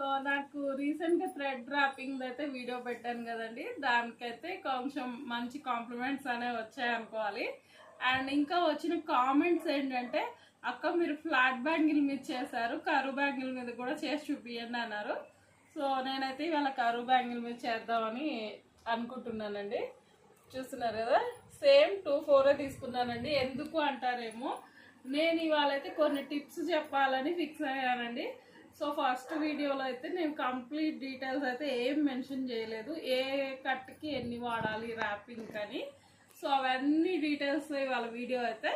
So నాకు రీసెంట్గా thread dropping అయితే వీడియో పెట్టాను కదండి. దానికైతే కొంచెం మంచి కాంప్లిమెంట్స్ అనేవి వచ్చాయి అనుకోవాలి. అండ్ ఇంకా వచ్చిన కామెంట్స్ ఏంటంటే అక్క మీరు ఫ్లాట్ బ్యాంగిల్ మీద చేశారు కరు బ్యాంగిల్ మీద కూడా చేసి చూపియండి అన్నారు. సో నేనైతే ఇవాళ కరు బ్యాంగిల్ మీద చేద్దామని అనుకుంటున్నానండి. చూస్తున్నారు కదా? సేమ్ టూ ఫోరే తీసుకున్నానండి. ఎందుకు అంటారేమో? నేను ఇవాళ అయితే కొన్ని టిప్స్ చెప్పాలని ఫిక్స్ అయ్యానండి. సో ఫస్ట్ వీడియోలో అయితే నేను కంప్లీట్ డీటెయిల్స్ అయితే ఏం మెన్షన్ చేయలేదు. ఏ కట్కి ఎన్ని వాడాలి ర్యాపింగ్ అని. సో అవన్నీ డీటెయిల్స్ ఇవాళ వీడియో అయితే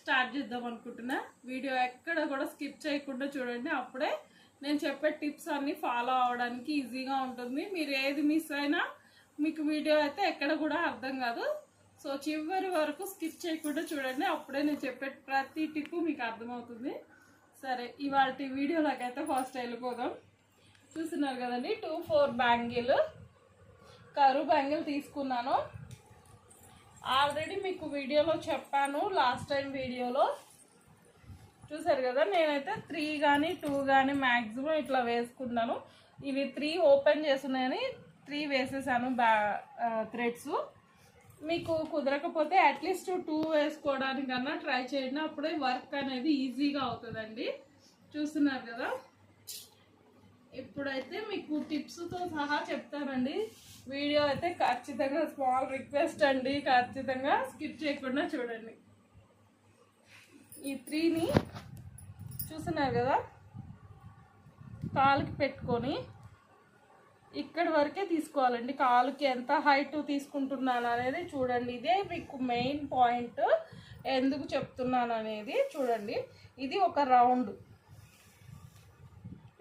స్టార్ట్ చేద్దాం అనుకుంటున్నా. వీడియో ఎక్కడ కూడా స్కిప్ చేయకుండా చూడండి. అప్పుడే నేను చెప్పే టిప్స్ అన్నీ ఫాలో అవడానికి ఈజీగా ఉంటుంది. మీరు ఏది మిస్ అయినా మీకు వీడియో అయితే ఎక్కడ కూడా అర్థం కాదు. సో చివరి వరకు స్కిప్ చేయకుండా చూడండి. అప్పుడే నేను చెప్పే ప్రతి టిప్ మీకు అర్థమవుతుంది. సరే ఇవాళ వీడియోలోకైతే ఫస్ట్ వెళ్ళిపోదాం చూస్తున్నారు కదండి టూ ఫోర్ బ్యాంగిల్. కరు బ్యాంగిల్ తీసుకున్నాను. ఆల్రెడీ మీకు వీడియోలో చెప్పాను లాస్ట్ టైం వీడియోలో. చూసారు కదా నేనైతే త్రీ కానీ టూ కానీ మ్యాక్సిమం ఇట్లా వేసుకున్నాను. ఇవి త్రీ ఓపెన్ చేస్తున్నాయని త్రీ వేసేసాను బ్యా థ్రెడ్స్ మీకు కుదరకపోతే అట్లీస్ట్ టూ వేసుకోవడానికన్నా ట్రై చేయండి. అప్పుడే వర్క్ అనేది ఈజీగా అవుతుందండి. చూస్తున్నారు కదా? ఇప్పుడైతే మీకు టిప్స్తో సహా చెప్తానండి. వీడియో అయితే ఖచ్చితంగా స్మాల్ రిక్వెస్ట్ అండి. ఖచ్చితంగా స్కిప్ చేయకుండా చూడండి. ఈ త్రీని చూస్తున్నారు కదా? కాలుకి పెట్టుకొని ఇక్కడి వరకే తీసుకోవాలండి. కాలుకి ఎంత హైట్ తీసుకుంటున్నాను అనేది చూడండి. ఇదే మీకు మెయిన్ పాయింట్ ఎందుకు చెప్తున్నాను అనేది చూడండి. ఇది ఒక రౌండ్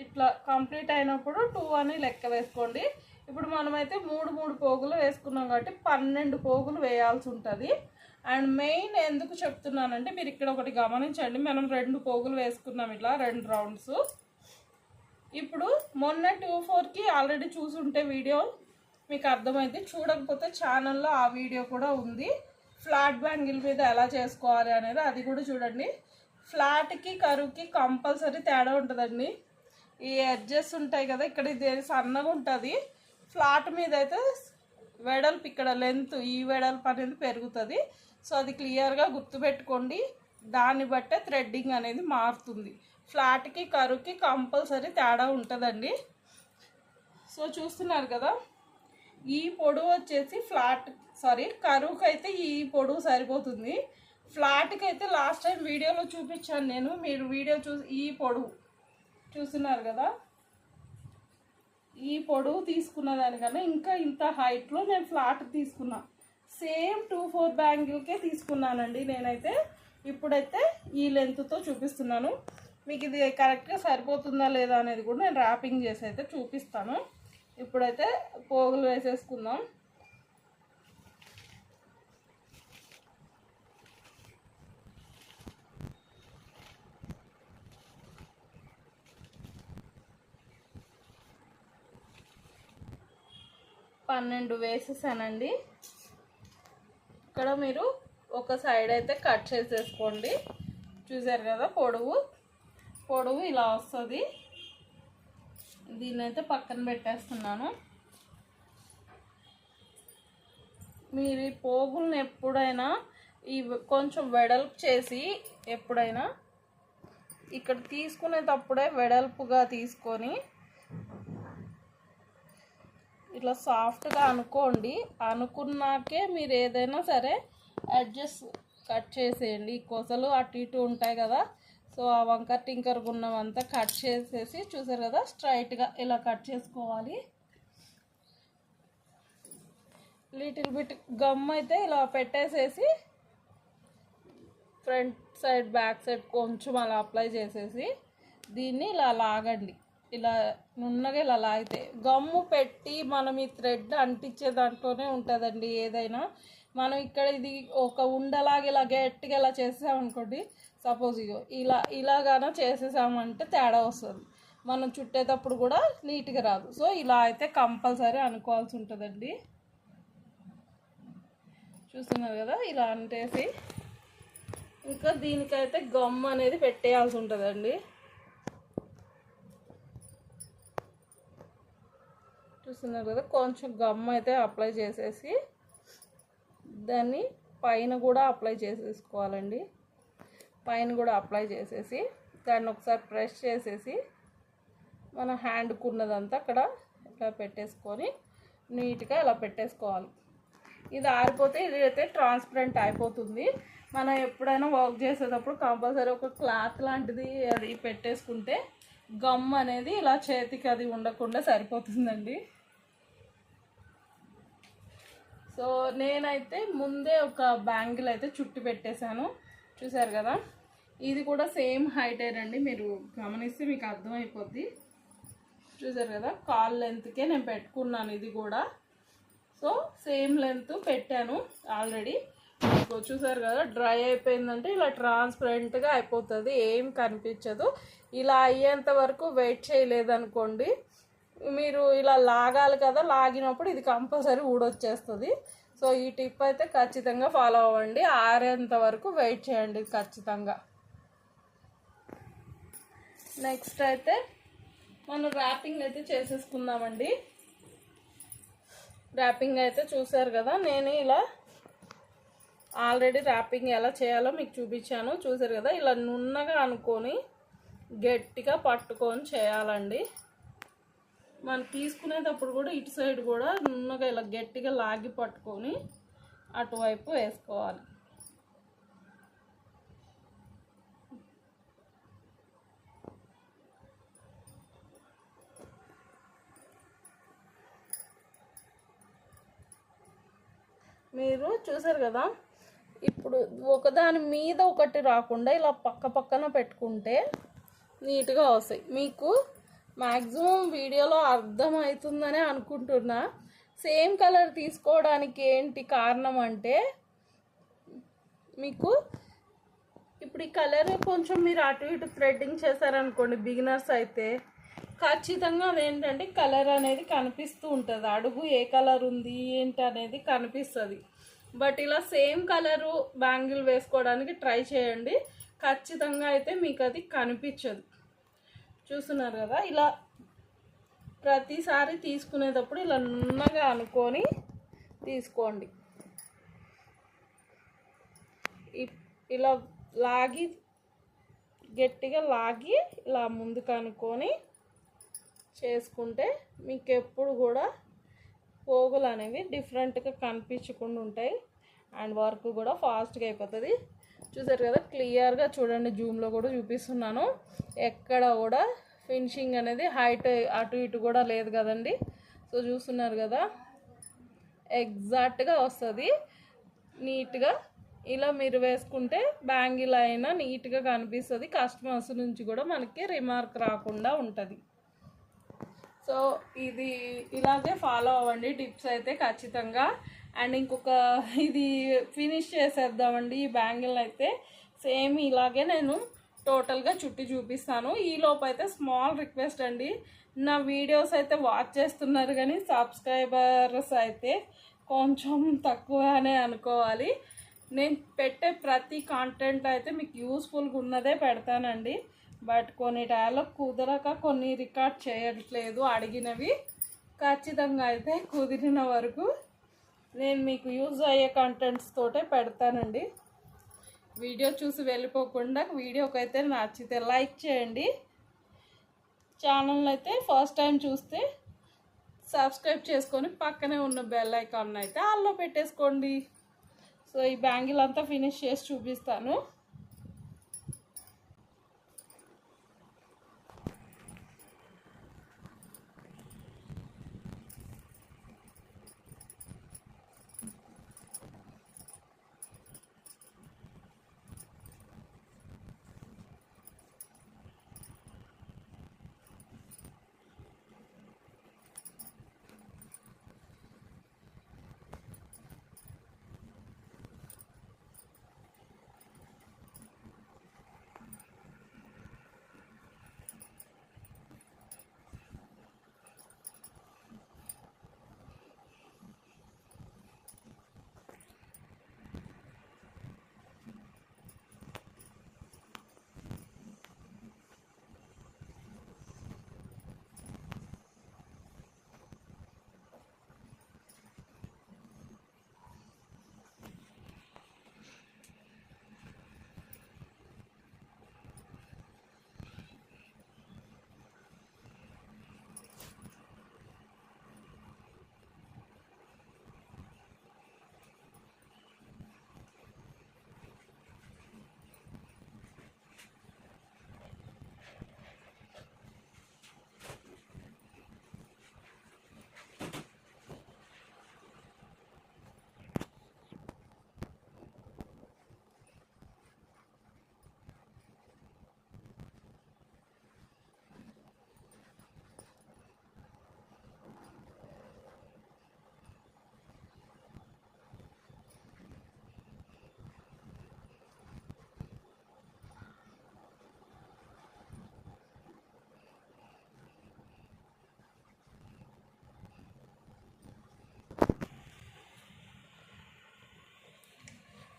ఇట్లా కంప్లీట్ అయినప్పుడు టూ అని లెక్క వేసుకోండి. ఇప్పుడు మనమైతే మూడు మూడు పోగులు వేసుకున్నాం కాబట్టి పన్నెండు పోగులు వేయాల్సి ఉంటుంది. అండ్ మెయిన్ ఎందుకు చెప్తున్నానంటే మీరు ఇక్కడ ఒకటి గమనించండి. మనం రెండు పోగులు వేసుకున్నాం ఇట్లా రెండు రౌండ్స్ ఇప్పుడు మొన్న టూ ఫోర్కి ఆల్రెడీ చూసుంటే వీడియో మీకు అర్థమైంది. చూడకపోతే ఛానల్లో ఆ వీడియో కూడా ఉంది. ఫ్లాట్ బ్యాంగిల్ మీద ఎలా చేసుకోవాలి అనేది అది కూడా చూడండి. ఫ్లాట్కి కరువుకి కంపల్సరీ తేడా ఉంటుందండి. ఈ ఎడ్జెస్ ఉంటాయి కదా ఇక్కడ ఇది సన్నగా ఉంటుంది. ఫ్లాట్ మీద అయితే వెడల్పు ఇక్కడ లెంత్ ఈ వెడల్పు అనేది పెరుగుతుంది. సో అది క్లియర్గా గుర్తుపెట్టుకోండి. దాన్ని బట్టే థ్రెడ్డింగ్ అనేది మారుతుంది. ఫ్లాట్కి కరువుకి కంపల్సరీ తేడా ఉంటుందండి. సో చూస్తున్నారు కదా ఈ పొడవు వచ్చేసి ఫ్లాట్ సారీ కరువుకి అయితే ఈ పొడవు సరిపోతుంది. ఫ్లాట్కి అయితే లాస్ట్ టైం వీడియోలో చూపించాను నేను మీరు వీడియో చూసి ఈ పొడవు చూస్తున్నారు కదా. ఈ పొడవు తీసుకున్న దానికన్నా ఇంకా ఇంత హైట్లో నేను ఫ్లాట్ తీసుకున్నా. సేమ్ టూ ఫోర్ బ్యాంగిల్కే తీసుకున్నానండి నేనైతే. ఇప్పుడైతే ఈ లెంత్తో చూపిస్తున్నాను. మీకు ఇది కరెక్ట్గా సరిపోతుందా లేదా అనేది కూడా నేను ర్యాపింగ్ చేసి అయితే చూపిస్తాను. ఇప్పుడైతే పోగులు వేసేసుకుందాం. పన్నెండు వేసేసానండి. ఇక్కడ మీరు ఒక సైడ్ అయితే కట్ చేసేసుకోండి. చూసారు కదా పొడవు? పొడవు ఇలా వస్తుంది. దీన్ని అయితే పక్కన పెట్టేస్తున్నాను. మీరు ఈ పోగులను ఎప్పుడైనా ఈ కొంచెం వెడల్పు చేసి ఎప్పుడైనా ఇక్కడ తీసుకునేటప్పుడే వెడల్పుగా తీసుకొని ఇట్లా సాఫ్ట్గా అనుకోండి. అనుకున్నాకే మీరు ఏదైనా సరే అడ్జస్ట్ కట్ చేసేయండి. ఈ కొసలు అటు ఇటు ఉంటాయి కదా సో ఆ వంకర్ టింకర్ ఉన్నవంతా కట్ చేసేసి చూసారు కదా స్ట్రైట్గా ఇలా కట్ చేసుకోవాలి. లిటిల్ బిట్ గమ్ అయితే ఇలా పెట్టేసేసి ఫ్రంట్ సైడ్ బ్యాక్ సైడ్ కొంచెం అలా అప్లై చేసేసి దీన్ని ఇలా లాగండి. ఇలా నున్నగా ఇలా లాగితే గమ్ము పెట్టి మనం ఈ థ్రెడ్ అంటించే దాంట్లోనే ఉంటుందండి ఏదైనా. మనం ఇక్కడ ఇది ఒక ఉండలాగా ఇలా గట్టిగా ఇలా చేసామనుకోండి సపోజ్ ఇగో ఇలా ఇలాగానో చేసేసామంటే తేడా వస్తుంది. మనం చుట్టేటప్పుడు కూడా నీట్గా రాదు. సో ఇలా అయితే కంపల్సరీ అనుకోవాల్సి ఉంటుందండి. చూస్తున్నారు కదా ఇలా అంటేసి ఇంకా దీనికైతే గమ్ అనేది పెట్టేయాల్సి ఉంటుందండి. చూస్తున్నారు కదా కొంచెం గమ్ అయితే అప్లై చేసేసి దాన్ని పైన కూడా అప్లై చేసేసుకోవాలండి. పైన కూడా అప్లై చేసేసి దాన్ని ఒకసారి ప్రెస్ చేసేసి మన హ్యాండ్కు ఉన్నదంతా అక్కడ ఇలా పెట్టేసుకొని నీట్గా ఇలా పెట్టేసుకోవాలి. ఇది ఆరిపోతే ఇది అయితే ట్రాన్స్పరెంట్ అయిపోతుంది. మనం ఎప్పుడైనా వర్క్ చేసేటప్పుడు కంపల్సరీ ఒక క్లాత్ లాంటిది అది పెట్టేసుకుంటే గమ్ అనేది ఇలా చేతికి అది ఉండకుండా సరిపోతుందండి. సో నేనైతే ముందే ఒక బ్యాంగిల్ అయితే చుట్టి పెట్టేశాను. చూసారు కదా? ఇది కూడా సేమ్ హైటేనండి మీరు గమనిస్తే మీకు అర్థమైపోద్ది. చూసారు కదా? కాల్ లెంత్కే నేను పెట్టుకున్నాను ఇది కూడా. సో సేమ్ లెంత్ పెట్టాను ఆల్రెడీ. మీకు చూసారు కదా? డ్రై అయిపోయిందంటే ఇలా ట్రాన్స్పరెంట్గా అయిపోతుంది ఏం కనిపించదు. ఇలా అయ్యేంత వరకు వెయిట్ చేయలేదనుకోండి మీరు ఇలా లాగాలి కదా లాగినప్పుడు ఇది కంపల్సరీ ఊడొచ్చేస్తుంది. సో ఈ టిప్ అయితే ఖచ్చితంగా ఫాలో అవ్వండి. ఆరేంత వరకు వెయిట్ చేయండి ఖచ్చితంగా. నెక్స్ట్ అయితే మనం ర్యాపింగ్ అయితే చేసేసుకుందామండి. ర్యాపింగ్ అయితే చూసారు కదా నేను ఇలా ఆల్రెడీ ర్యాపింగ్ ఎలా చేయాలో మీకు చూపించాను. చూసారు కదా ఇలా నున్నగా అనుకొని గట్టిగా పట్టుకొని చేయాలండి. మనం తీసుకునేటప్పుడు కూడా ఇటు సైడ్ కూడా నున్నగా ఇలా గట్టిగా లాగి పట్టుకొని అటువైపు వేసుకోవాలి. మీరు చూసారు కదా ఇప్పుడు ఒకదాని మీద ఒకటి రాకుండా ఇలా పక్క పక్కన పెట్టుకుంటే నీట్గా వస్తాయి. మీకు మ్యాక్సిమం వీడియోలో అర్థమవుతుందనే అనుకుంటున్నా. సేమ్ కలర్ తీసుకోవడానికి ఏంటి కారణం అంటే మీకు ఇప్పుడు ఈ కలర్ కొంచెం మీరు అటు ఇటు థ్రెడ్డింగ్ చేశారనుకోండి బిగినర్స్ అయితే ఖచ్చితంగా అదేంటంటే కలర్ అనేది కనిపిస్తూ ఉంటుంది. అడుగు ఏ కలర్ ఉంది ఏంటి అనేది కనిపిస్తుంది. బట్ ఇలా సేమ్ కలరు బ్యాంగిల్ వేసుకోవడానికి ట్రై చేయండి. ఖచ్చితంగా అయితే మీకు అది కనిపించదు. చూస్తున్నారు కదా ఇలా ప్రతిసారి తీసుకునేటప్పుడు ఇలా నున్నగా అనుకొని తీసుకోండి. ఇ- ఇలా లాగి గట్టిగా లాగి ఇలా ముందుకు అనుకొని చేసుకుంటే మీకు ఎప్పుడు కూడా పోగులు అనేవి డిఫరెంట్గా కనిపించకుండా ఉంటాయి. అండ్ వర్క్ కూడా ఫాస్ట్గా అయిపోతుంది. చూసారు కదా? క్లియర్గా చూడండి జూమ్లో కూడా చూపిస్తున్నాను. ఎక్కడ కూడా ఫినిషింగ్ అనేది హైట్ అటు ఇటు కూడా లేదు కదండి. సో చూస్తున్నారు కదా? ఎగ్జాక్ట్గా వస్తుంది. నీట్గా ఇలా మీరు వేసుకుంటే బ్యాంగిల్ అయినా నీట్గా కనిపిస్తుంది. కస్టమర్స్ నుంచి కూడా మనకి రిమార్క్ రాకుండా ఉంటుంది. సో ఇది ఇలాగే ఫాలో అవ్వండి. టిప్స్ అయితే ఖచ్చితంగా అండ్ ఇంకొక ఇది ఫినిష్ చేసేద్దామండి ఈ బ్యాంగిల్ అయితే. సేమ్ ఇలాగే నేను టోటల్గా చుట్టి చూపిస్తాను. ఈ లోపు అయితే స్మాల్ రిక్వెస్ట్ అండి. నా వీడియోస్ అయితే వాచ్ చేస్తున్నారు కానీ సబ్స్క్రైబర్స్ అయితే కొంచెం తక్కువనే అనుకోవాలి. నేను పెట్టే ప్రతి కాంటెంట్ అయితే మీకు యూస్ఫుల్గా ఉన్నదే పెడతానండి. బట్ కొన్ని టైంలో కుదరక కొన్ని రికార్డ్ చేయట్లేదు అడిగినవి. ఖచ్చితంగా అయితే కుదిరిన వరకు నేను మీకు యూజ్ అయ్యే కంటెంట్స్ తోటే పెడతానండి. వీడియో చూసి వెళ్ళిపోకుండా వీడియోకి అయితే నచ్చితే లైక్ చేయండి. ఛానల్ అయితే ఫస్ట్ టైం చూస్తే సబ్స్క్రైబ్ చేసుకొని పక్కనే ఉన్న బెల్ ఐకాన్ అయితే అల్లో పెట్టేసుకోండి. సో ఈ బ్యాంగిల్ అంతా ఫినిష్ చేసి చూపిస్తాను.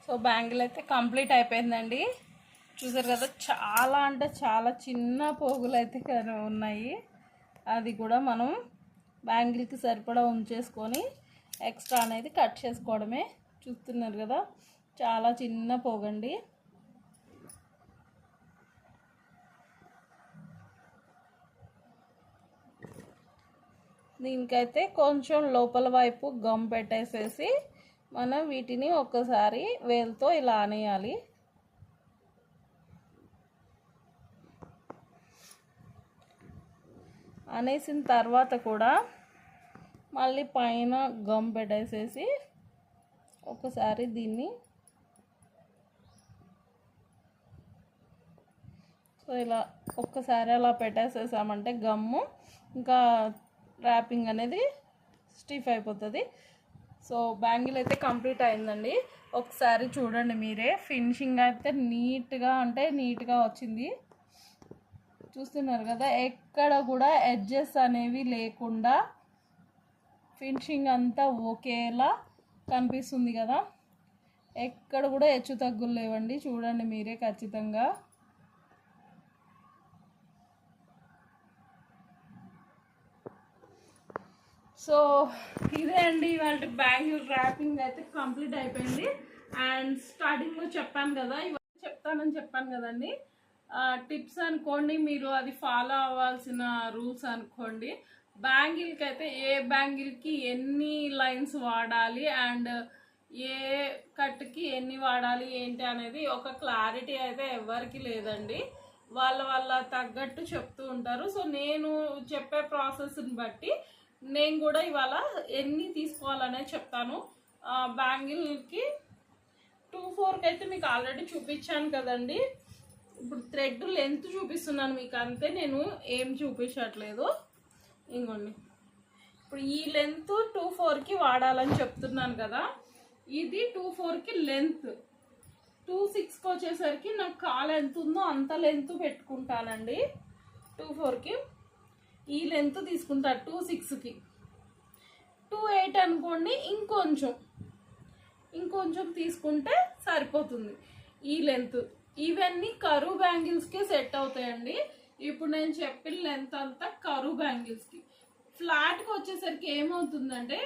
సో బ్యాంగిల్ అయితే కంప్లీట్ అయిపోయిందండి. చూసారు కదా చాలా అంటే చాలా చిన్న పోగులు అయితే ఉన్నాయి. అది కూడా మనం బ్యాంగిల్కి సరిపడా ఉంచేసుకొని ఎక్స్ట్రా అనేది కట్ చేసుకోవడమే చూస్తున్నారు కదా చాలా చిన్న పోగండి. దీనికైతే కొంచెం లోపల వైపు గమ్ పెట్టేసేసి మనం వీటిని ఒక్కసారి వేలుతో ఇలా అనేయాలి. అనేసిన తర్వాత కూడా మళ్ళీ పైన గమ్ పెట్టేసేసి ఒకసారి దీన్ని సో ఇలా ఒక్కసారి అలా పెట్టేసేసామంటే గమ్ము ఇంకా ర్యాపింగ్ అనేది స్టిఫ్ అయిపోతుంది. సో బ్యాంగిల్ అయితే కంప్లీట్ అయిందండి. ఒకసారి చూడండి మీరే. ఫినిషింగ్ అయితే నీట్గా అంటే నీట్గా వచ్చింది. చూస్తున్నారు కదా ఎక్కడ కూడా ఎడ్జెస్ అనేవి లేకుండా ఫినిషింగ్ అంతా ఒకేలా కనిపిస్తుంది కదా. ఎక్కడ కూడా హెచ్చు తగ్గులు లేవండి. చూడండి మీరే ఖచ్చితంగా. సో ఇదే అండి ఇవాళ బ్యాంగిల్ ర్యాపింగ్ అయితే కంప్లీట్ అయిపోయింది. అండ్ స్టార్టింగ్లో చెప్పాను కదా ఇవన్నీ చెప్తానని చెప్పాను కదండి. టిప్స్ అనుకోండి మీరు అది ఫాలో అవ్వాల్సిన రూల్స్ అనుకోండి. బ్యాంగిల్కి అయితే ఏ బ్యాంగిల్కి ఎన్ని లైన్స్ వాడాలి అండ్ ఏ కట్కి ఎన్ని వాడాలి ఏంటి అనేది ఒక క్లారిటీ అయితే ఎవరికి లేదండి. వాళ్ళ వాళ్ళ తగ్గట్టు చెప్తూ ఉంటారు. సో నేను చెప్పే ప్రాసెస్ని బట్టి నేను కూడా ఇవాళ ఎన్ని తీసుకోవాలనే చెప్తాను. బ్యాంగిల్కి టూ ఫోర్కి అయితే మీకు ఆల్రెడీ చూపించాను కదండి. ఇప్పుడు థ్రెడ్ లెంత్ చూపిస్తున్నాను మీకు అంతే నేను ఏం చూపించట్లేదు. ఇంకోండి. ఇప్పుడు ఈ లెంత్ టూ ఫోర్కి వాడాలని చెప్తున్నాను కదా. ఇది టూ ఫోర్కి లెంత్. టూ సిక్స్కి వచ్చేసరికి నాకు కాలు ఎంత ఉందో అంత లెంత్ పెట్టుకుంటానండి. టూ ఫోర్కి. ఈ లెంత్ తీసుకుంటా టూ సిక్స్కి టూ ఎయిట్ అనుకోండి ఇంకొంచెం. ఇంకొంచెం తీసుకుంటే సరిపోతుంది. ఈ లెంత్ ఇవన్నీ కరువు బ్యాంగిల్స్కే సెట్ అవుతాయండి. ఇప్పుడు నేను చెప్పిన లెంత్ అంతా కరువు బ్యాంగిల్స్కి ఫ్లాట్కి వచ్చేసరికి ఏమవుతుందంటే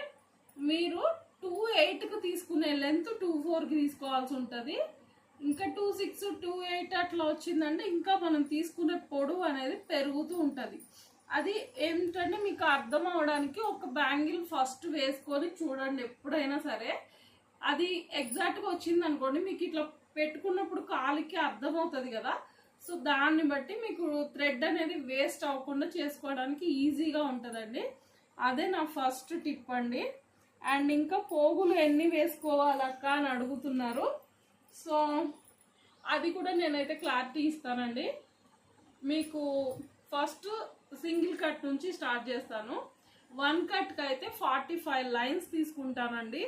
మీరు టూ ఎయిట్కి తీసుకునే లెంత్ టూ ఫోర్కి తీసుకోవాల్సి ఉంటుంది. ఇంకా టూ సిక్స్ టూ ఎయిట్ అట్లా వచ్చిందంటే ఇంకా మనం తీసుకునే పొడవు అనేది పెరుగుతూ ఉంటుంది. అది ఏంటంటే మీకు అర్థం అవడానికి ఒక బ్యాంగిల్ ఫస్ట్ వేసుకొని చూడండి ఎప్పుడైనా సరే. అది ఎగ్జాక్ట్గా వచ్చింది అనుకోండి మీకు ఇట్లా పెట్టుకున్నప్పుడు కాలికి అర్థమవుతుంది కదా. సో దాన్ని బట్టి మీకు థ్రెడ్ అనేది వేస్ట్ అవ్వకుండా చేసుకోవడానికి ఈజీగా ఉంటుందండి. అదే నా ఫస్ట్ టిప్ అండి. అండ్ ఇంకా పోగులు ఎన్ని వేసుకోవాలక్క అని అడుగుతున్నారు. సో అది కూడా నేనైతే క్లారిటీ ఇస్తానండి. మీకు ఫస్ట్ సింగిల్ కట్ నుంచి స్టార్ట్ చేస్తాను. వన్ కట్కి అయితే ఫార్టీ ఫైవ్ లైన్స్ తీసుకుంటానండి.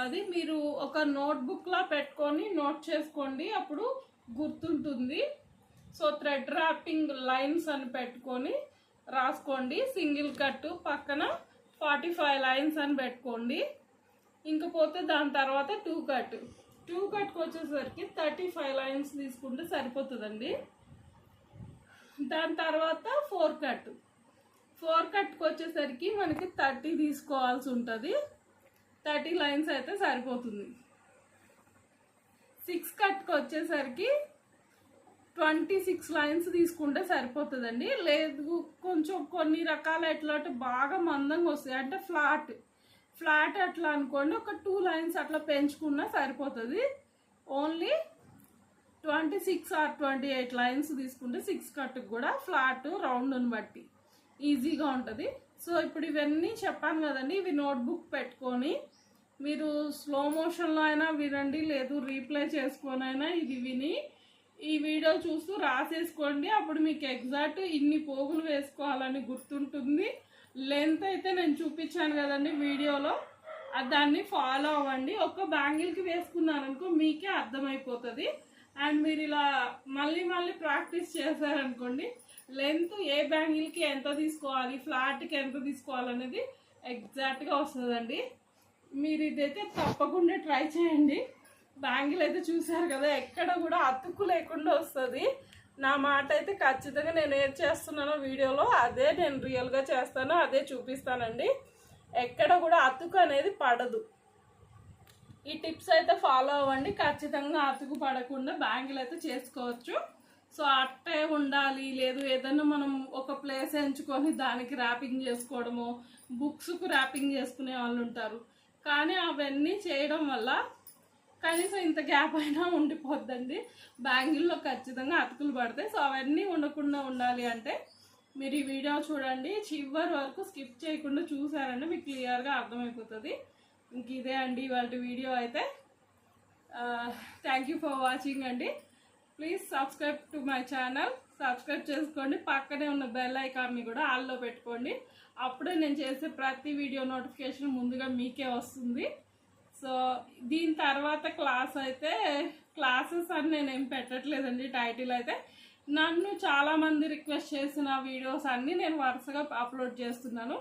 అది మీరు ఒక నోట్బుక్లా పెట్టుకొని నోట్ చేసుకోండి అప్పుడు గుర్తుంటుంది. సో థ్రెడ్ ర్యాపింగ్ లైన్స్ అని పెట్టుకొని రాసుకోండి. సింగిల్ కట్ పక్కన ఫార్టీ ఫైవ్ లైన్స్ అని పెట్టుకోండి. ఇంకపోతే దాని తర్వాత టూ కట్. టూ కట్కి వచ్చేసరికి థర్టీ ఫైవ్ లైన్స్ తీసుకుంటే సరిపోతుందండి. దాని తర్వాత ఫోర్ కట్. ఫోర్ కట్కి వచ్చేసరికి మనకి థర్టీ తీసుకోవాల్సి ఉంటుంది. థర్టీ లైన్స్ అయితే సరిపోతుంది. సిక్స్ కట్కి వచ్చేసరికి ట్వంటీ సిక్స్ లైన్స్ తీసుకుంటే సరిపోతుందండి. లేదు కొంచెం కొన్ని రకాల ఎట్లా అంటే బాగా మందంగా వస్తాయి. అంటే ఫ్లాట్. ఫ్లాట్ అట్లా అనుకోండి ఒక టూ లైన్స్ అట్లా పెంచుకున్నా సరిపోతుంది. Only twenty six or twenty eight lines తీసుకుంటే సిక్స్ కట్టుకు కూడా ఫ్లాట్ రౌండ్ని బట్టి ఈజీగా ఉంటుంది. సో ఇప్పుడు ఇవన్నీ చెప్పాను కదండి ఇవి నోట్బుక్ పెట్టుకొని మీరు స్లో మోషన్లో అయినా వినండి లేదు రీప్లే చేసుకొని అయినా ఇది విని ఈ వీడియో చూస్తూ రాసేసుకోండి. అప్పుడు మీకు ఎగ్జాక్ట్ ఇన్ని పోగులు వేసుకోవాలని గుర్తుంటుంది. లెంత్ అయితే నేను చూపించాను కదండి వీడియోలో. దాన్ని ఫాలో అవ్వండి. ఒక్క బ్యాంగిల్కి వేసుకున్నారనుకో మీకే అర్థమైపోతుంది. అండ్ మీరు ఇలా మళ్ళీ మళ్ళీ ప్రాక్టీస్ చేశారనుకోండి లెంత్ ఏ బ్యాంగిల్కి ఎంత తీసుకోవాలి ఫ్లాట్కి ఎంత తీసుకోవాలనేది ఎగ్జాక్ట్గా వస్తుందండి. మీరు ఇదైతే తప్పకుండా ట్రై చేయండి. బ్యాంగిల్ అయితే చూసారు కదా ఎక్కడ కూడా అతుక్కు లేకుండా వస్తుంది. నా మాట అయితే ఖచ్చితంగా నేను ఏది చేస్తున్నానో వీడియోలో అదే నేను రియల్గా చేస్తాను అదే చూపిస్తానండి. ఎక్కడ కూడా అతుకు అనేది పడదు. ఈ టిప్స్ అయితే ఫాలో అవ్వండి. ఖచ్చితంగా అతుకు పడకుండా బ్యాంగిల్ అయితే చేసుకోవచ్చు. సో అట్టే ఉండాలి. లేదు ఏదైనా మనం ఒక ప్లేస్ ఎంచుకొని దానికి ర్యాపింగ్ చేసుకోవడము బుక్స్కు ర్యాపింగ్ చేసుకునే వాళ్ళు ఉంటారు. కానీ అవన్నీ చేయడం వల్ల కనీసం ఇంత గ్యాప్ అయినా ఉండిపోద్దండి. బ్యాంగిల్లో ఖచ్చితంగా అతుకులు పడతాయి. సో అవన్నీ ఉండకుండా ఉండాలి అంటే మీరు ఈ వీడియో చూడండి. చివరి వరకు స్కిప్ చేయకుండా చూసారంటే మీకు క్లియర్గా అర్థమైపోతుంది. ఇంక ఇదే అండి ఇవాళ వీడియో అయితే. థ్యాంక్ యూ ఫర్ వాచింగ్ అండి. Please subscribe to my channel subscribe చేసుకోండి. పక్కనే ఉన్న బెల్ ఐకాన్ని కూడా ఆల్లో పెట్టుకోండి. అప్పుడే నేను చేసే ప్రతి వీడియో నోటిఫికేషన్ ముందుగా మీకే వస్తుంది. సో దీని తర్వాత క్లాస్ అయితే క్లాసెస్ అని నేను ఏం పెట్టట్లేదండి టైటిల్ అయితే. నన్ను చాలామంది రిక్వెస్ట్ చేసిన వీడియోస్ అన్నీ నేను వరుసగా అప్లోడ్ చేస్తున్నాను.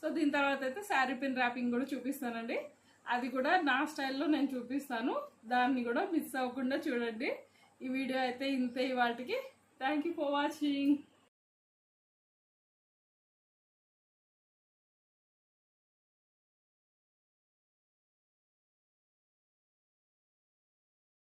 సో దీని తర్వాత అయితే శారీ పిన్ ర్యాపింగ్ కూడా చూపిస్తానండి. అది కూడా నా స్టైల్లో నేను చూపిస్తాను. దాన్ని కూడా మిస్ అవ్వకుండా చూడండి. ఈ వీడియో అయితే ఇంతే ఇవాటికి థ్యాంక్ యూ ఫర్ వాచింగ్